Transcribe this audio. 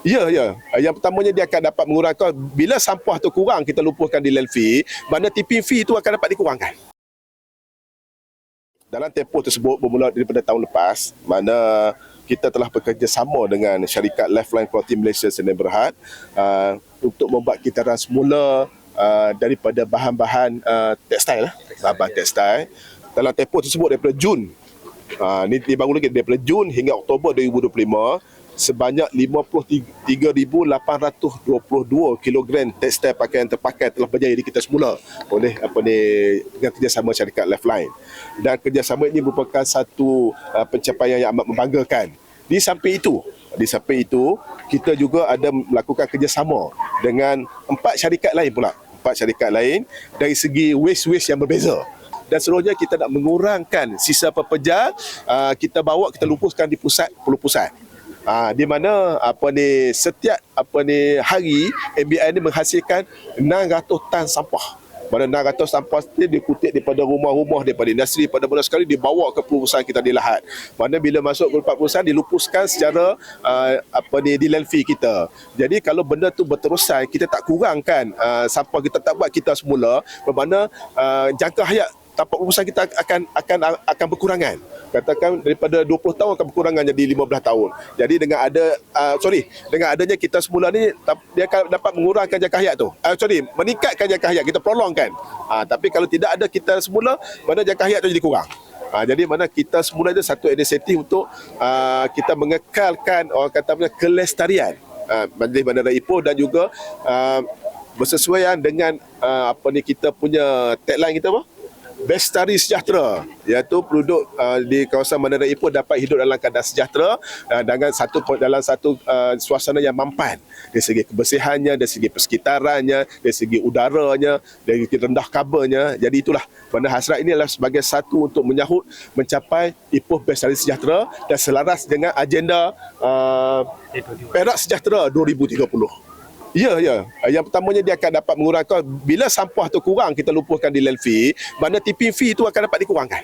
Ya, ya. Yang pertamanya dia akan dapat mengurangkan bila sampah tu kurang kita lupuhkan di landfill, mana tipping fee itu akan dapat dikurangkan. Dalam tempoh tersebut bermula daripada tahun lepas, mana kita telah bekerjasama dengan syarikat Lifeline Quality Malaysia Sdn Berhad uh, untuk membuat kitaran semula uh, daripada bahan-bahan uh, tekstil, lah. bahan-bahan tekstil. Dalam tempoh tersebut daripada Jun, uh, ni dibangun lagi daripada Jun hingga Oktober 2025, sebanyak 53,822 kilogram tekstil pakaian terpakai telah berjaya di kita semula oleh apa ni dengan kerjasama syarikat Lifeline. Dan kerjasama ini merupakan satu uh, pencapaian yang amat membanggakan. Di samping itu di samping itu kita juga ada melakukan kerjasama dengan empat syarikat lain pula. Empat syarikat lain dari segi waste-waste yang berbeza. Dan seluruhnya kita nak mengurangkan sisa pepejar uh, kita bawa kita lupuskan di pusat pelupusan Ha, di mana apa ni setiap apa ni hari MBI ni menghasilkan 600 tan sampah. Mana 600 sampah ni dikutip daripada rumah-rumah daripada industri pada mula sekali dibawa ke perusahaan kita di Lahad. Mana bila masuk ke perusahaan dilupuskan secara uh, apa ni di landfill kita. Jadi kalau benda tu berterusan kita tak kurangkan uh, sampah kita tak buat kita semula bermakna uh, jangka hayat tapak perusahaan kita akan akan akan berkurangan. Katakan daripada 20 tahun akan berkurangan jadi 15 tahun. Jadi dengan ada uh, sorry, dengan adanya kita semula ni dia akan dapat mengurangkan jangka hayat tu. Uh, sorry, meningkatkan jangka hayat, kita prolongkan. Uh, tapi kalau tidak ada kita semula, mana jangka hayat tu jadi kurang. Uh, jadi mana kita semula ada satu inisiatif untuk uh, kita mengekalkan orang kata punya kelestarian uh, Majlis Bandara Ipoh dan juga uh, bersesuaian dengan uh, apa ni kita punya tagline kita apa? Bestari Sejahtera iaitu penduduk uh, di kawasan Bandar Ipoh dapat hidup dalam keadaan sejahtera uh, dengan satu dalam satu uh, suasana yang mampan dari segi kebersihannya, dari segi persekitarannya, dari segi udaranya, dari segi rendah kabarnya. Jadi itulah mana hasrat ini adalah sebagai satu untuk menyahut mencapai Ipoh Bestari Sejahtera dan selaras dengan agenda uh, Perak Sejahtera 2030. Ya, ya. Yang pertamanya dia akan dapat mengurangkan bila sampah tu kurang kita lupuhkan di landfill, mana tipping fee itu akan dapat dikurangkan.